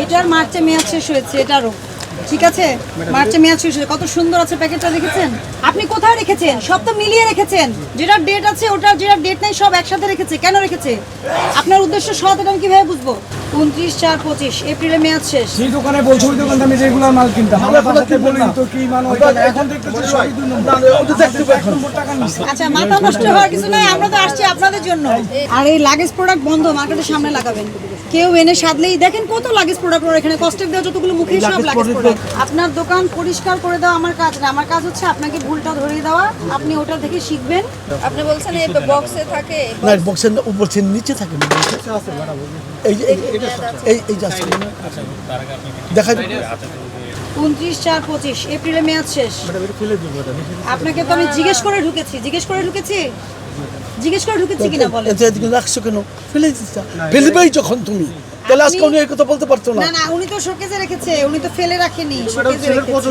এইটার মার্চে মেয়াদ শেষ হয়েছে এটারও ঠিক আছে? মার্চে মেয়াদ শেষ হয়েছে। কত সুন্দর আছে প্যাকেটটা দেখেছেন? আপনি কোথায় রেখেছেন? সব তো মিলিয়ে রেখেছেন। যেটা ডেট আছে ওটা যেটা ডেট নেই সব একসাথে রেখেছে। কেন রেখেছে? আপনার উদ্দেশ্য সৎ এটা আমি কীভাবে বুঝব? উনত্রিশ চার পঁচিশ এপ্রিলে মেয়াদ শেষ। সেই দোকানে বলছো ওই দোকানটা আমি রেগুলার মাল কিনতাম। আমার বাসাতে বলি তো কি এখন দেখতেছি সবই দুই নম্বর। এক নম্বর টাকা নিচ্ছে আচ্ছা মাথা নষ্ট হওয়ার কিছু নাই আমরা তো আসছি আপনাদের জন্য। আর এই লাগেজ প্রোডাক্ট বন্ধ মার্কেটের সামনে লাগাবেন। কেউ এনে সাদলেই দেখেন কত লাগেজ প্রোডাক্ট এখানে কস্টেপ দেওয়া যতগুলো মুখে সব লাগেজ প্রোডাক্ট আপনার দোকান পরিষ্কার করে দেওয়া আমার কাজ না। আমার কাজ হচ্ছে আপনাকে ভুলটা ধরিয়ে দেওয়া আপনি ওটা থেকে শিখবেন। আপনি বলছেন এই বক্সে থাকে। না বক্সের উপর নিচে থাকে এই যে এই- এই এই দেখা উনত্রিশ চার পঁচিশ এপ্রিলে মেয়াদ শেষ। আপনাকে তো আমি জিজ্ঞেস করে ঢুকেছি জিজ্ঞেস করে ঢুকেছি? জিজ্ঞেস করে ঢুকেছি কিনা বলেন? এতে রাখছো কেন? ফেলে দিচ্ছা ফেলবেই যখন তুমি। তাহলে আজকে উনি এই কথা বলতে পারতো না। না না উনি তো শোকেজে রেখেছে উনি তো ফেলে রাখেনি শোকেজে রেখেছে।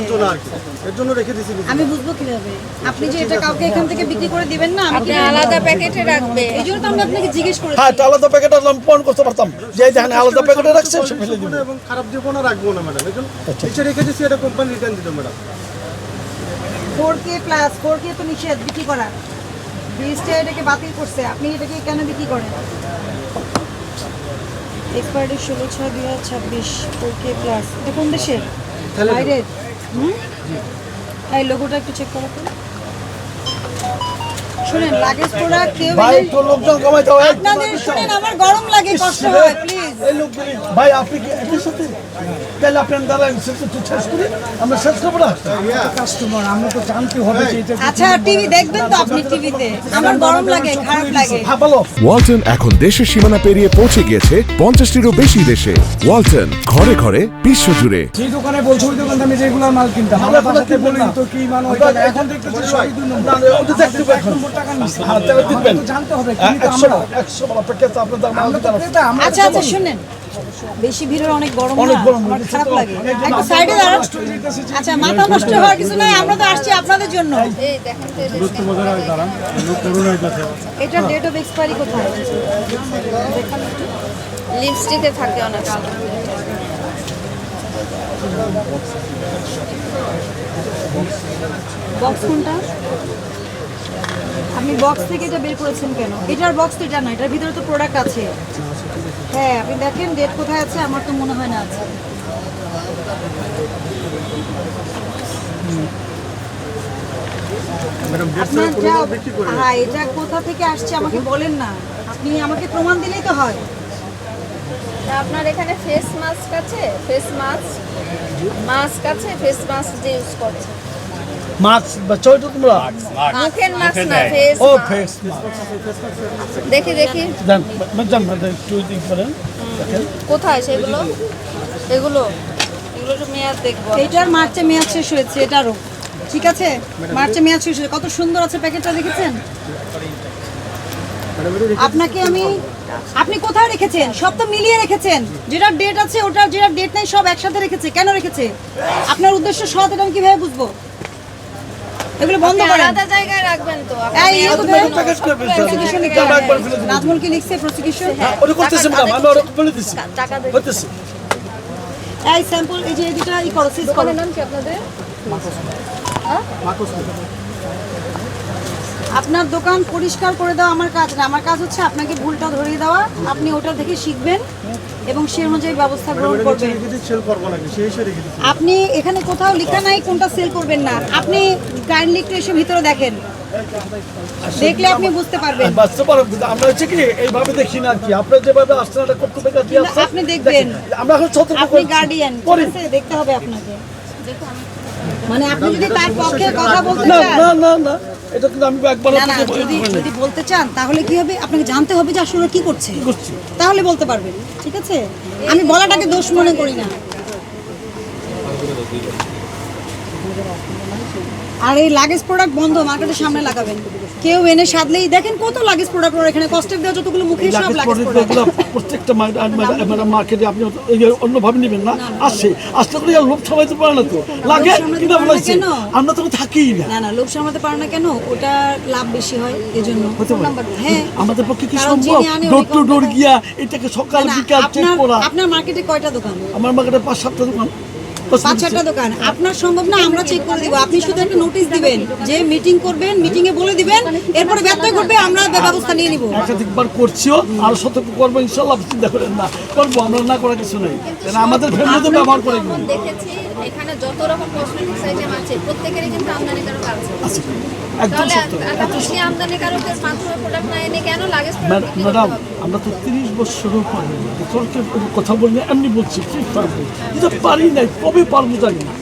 এর জন্য রেখে দিয়েছি আমি বুঝব কীভাবে। আপনি যে এটা কাউকে এখান থেকে বিক্রি করে দিবেন না আপনি আলাদা প্যাকেটে রাখবে। এই জন্য তো আমি আপনাকে জিজ্ঞেস করেছি। হ্যাঁ আলাদা প্যাকেট আমি পয়েন্ট করতে পারতাম। যে দেখেন আলাদা প্যাকেটে রাখছে সে ফেলে দিবে। এবং খারাপ দিব না রাখব না ম্যাডাম। এই জন্য নিচে রেখে দিয়েছি এটা কোম্পানি রিটার্ন দিত madam. Four K plus four K তো নিষেধ বিক্রি করা বিএসটি এটাকে বাতিল করছে আপনি এটাকে কেন বিক্রি করেন? এক্সপায়ারি ষোলো ছয় দুই হাজার ছাব্বিশ ওকে কে প্লাস এটা কোন দেশের? বাইরের? হুম? এই লোগোটা একটু চেক করো তো। শুনেন লাগেজ প্রোডাক্ট কেউ ভাই তো লোকজন কমাই দাও আপনাদের শুনেন আমার গরম লাগে কষ্ট হয় প্লিজ এই লোকগুলি ভাই আপনি কি সাথে? তাহলে আপনার দ্বারা শেষ শেষ করি আমরা শেষ করব না? কাস্টমার আমরা তো জানতে হবে যে এটা আচ্ছা টিভি দেখবেন তো আপনি টিভিতে? আমার গরম লাগে খারাপ লাগে। হ্যাঁ বলো। ওয়ালটন এখন দেশের সীমানা পেরিয়ে পৌঁছে গিয়েছে পঞ্চাশটিরও বেশি দেশে। ওয়ালটন ঘরে ঘরে বিশ্ব জুড়ে সেই দোকানে বলছো ওই দোকানটা আমি রেগুলার মাল কিনতাম। আমার বাসাতে বলি তো কি মান এখন দেখতেছি সবই দুই নম্বর। ওটা দেখতে এক নম্বর টাকা নিচ্ছে হ্যাঁ তাহলে দিবেন তো জানতে হবে কিন্তু একশো আমরা একশো বলা প্যাকেট আপনার দাম আমরা তো ক্রেতা, আমরা আচ্ছা আচ্ছা শুনেন। বেশি ভিড়ের অনেক গরম অনেক না গরম, আমার খারাপ লাগে। একটা সাইডে দাঁড়ান। আচ্ছা মাথা নষ্ট হওয়ার কিছু নাই আমরা তো আসছি আপনাদের জন্য। এই দেখেন তো এই যে এটা ডেট অফ এক্সপায়ারি কোথায়? লিপস্টিকে থাকে অনেক বক্স কোনটা? আপনি বক্স থেকে এটা বের করেছেন কেন? এটার বক্স তো এটা না এটার ভিতরে তো প্রোডাক্ট আছে। হ্যাঁ আপনি দেখেন ডেট কোথায় আছে আমার তো মনে হয় না আছে। আপনার যা হ্যাঁ এটা কোথা থেকে আসছে আমাকে বলেন না। আপনি আমাকে প্রমাণ দিলেই তো হয়। আপনার এখানে ফেস মাস্ক আছে? ফেস মাস্ক মাস্ক আছে ফেস মাস্ক যে ইউজ করছে। মাছ বা চয়টা তোমরা? মুখের মাস্ক না ফেস ও ফেস দেখি দেখি। জান জান একটু দিক করেন কোথায় সেগুলো? এগুলো? এগুলো একটু মেয়াদ দেখব। এইটার মার্চে মেয়াদ শেষ হয়েছে এটারও। ঠিক আছে? মার্চে মেয়াদ শেষ হয়েছে। কত সুন্দর আছে প্যাকেটটা দেখেছেন? আপনাকে আমি আপনি কোথায় রেখেছেন? সব তো মিলিয়ে রেখেছেন। যেটা ডেট আছে ওটার যেটা ডেট নেই সব একসাথে রেখেছে। কেন রেখেছে? আপনার উদ্দেশ্য সৎ এটা আমি কীভাবে বুঝব? এগুলো বন্ধ করেন। আলাদা জায়গায় রাখবেন তো। এই, ফেলতে প্রসিকিউশন একবার ফেলে দিবো। নাজমুল কি লিখছে প্রসিকিউশন ওটা করতেছি ম্যাডাম আমি বলে দিচ্ছি। টাকা করতেছি। এই স্যাম্পল এই যে এই ই করো সিজ করো নাম কি আপনাদের? আপনার দোকান পরিষ্কার করে দেওয়া আমার কাজ না। আমার কাজ হচ্ছে আপনাকে ভুলটা ধরিয়ে দেওয়া। আপনি ওটা থেকে শিখবেন। এবং সে অনুযায়ী ব্যবস্থা গ্রহণ করবেন। রেখে দিয়েছি সেল করব নাকি? সেই হিসেবে রেখে দিচ্ছি। আপনি এখানে কোথাও লেখা নাই কোনটা সেল করবেন না। আপনি কাইন্ডলি একটু এসে ভিতরে দেখেন। দেখলে আপনি বুঝতে পারবেন। আমরা হচ্ছে কি এইভাবে দেখি না কি। আপনার যেভাবে আসছেন একটা কর্তব্য দিয়ে আসছেন আপনি দেখবেন। আমরা এখন সতর্ক আপনি গার্ডিয়ান আছে? দেখতে হবে আপনাকে। মানে আপনি যদি তার পক্ষে কথা বলতে না না না না। এটা কিন্তু আমি একবার না না যদি যদি বলতে চান তাহলে কি হবে? আপনাকে জানতে হবে যে আসলে কি করছে। করছি। তাহলে বলতে পারবেন ঠিক আছে? আমি বলাটাকে দোষ মনে করি না। আর এই লাগেজ প্রোডাক্ট বন্ধ মার্কেটের সামনে লাগাবেন। কেউ এনে সাদলেই দেখেন কত লাগেজ প্রোডাক্ট ওরা এখানে কস্টেপ দেওয়া যতগুলো মুখে সব লাগেজ প্রোডাক্ট প্রত্যেকটা মার্কেটে আপনি এই যে অন্যভাবে নেবেন না আসছে আসলে করে আর লোভ সামাইতে পারে না তো। লাগে সামলাতে কিনা না বলেছে আমরা তো থাকি না। না না লোক সামলাতে পারে না কেন? ওটা লাভ বেশি হয় এজন্য। পারে। হ্যাঁ। আমাদের পক্ষে কি সম্ভব? ডোর টু ডোর গিয়া এটাকে সকাল বিকাল চেক করা। আপনার মার্কেটে কয়টা দোকান? আমার মার্কেটে পাঁচ সাতটা দোকান। পাঁচ ছটা দোকান আপনার সম্ভব না আমরা চেক করে দিব। আপনি শুধু একটা নোটিশ দিবেন যে মিটিং করবেন মিটিং এ বলে দিবেন এরপরে ব্যর্থ করবে আমরা ব্যবস্থা নিয়ে নিব। একাধিকবার করছিও আর সতর্ক করব ইনশাল্লাহ চিন্তা করেন না। করব আমরা না করার কিছু নেই। আমাদের ফ্যামিলিতে ব্যবহার করে দেখেছি এখানে যত রকম কসমেটিক্স আইটেম আছে প্রত্যেকেরই কিন্তু আমদানিকারক আছে। তাহলে আপনি আমদানিকারকের মাত্র প্রোডাক্ট না এনে কেন লাগেজ ম্যাডাম আমরা তো তিরিশ বছর কথা বললে এমনি বলছি ঠিক পারব? পারি নাই কবে পারব জানি না।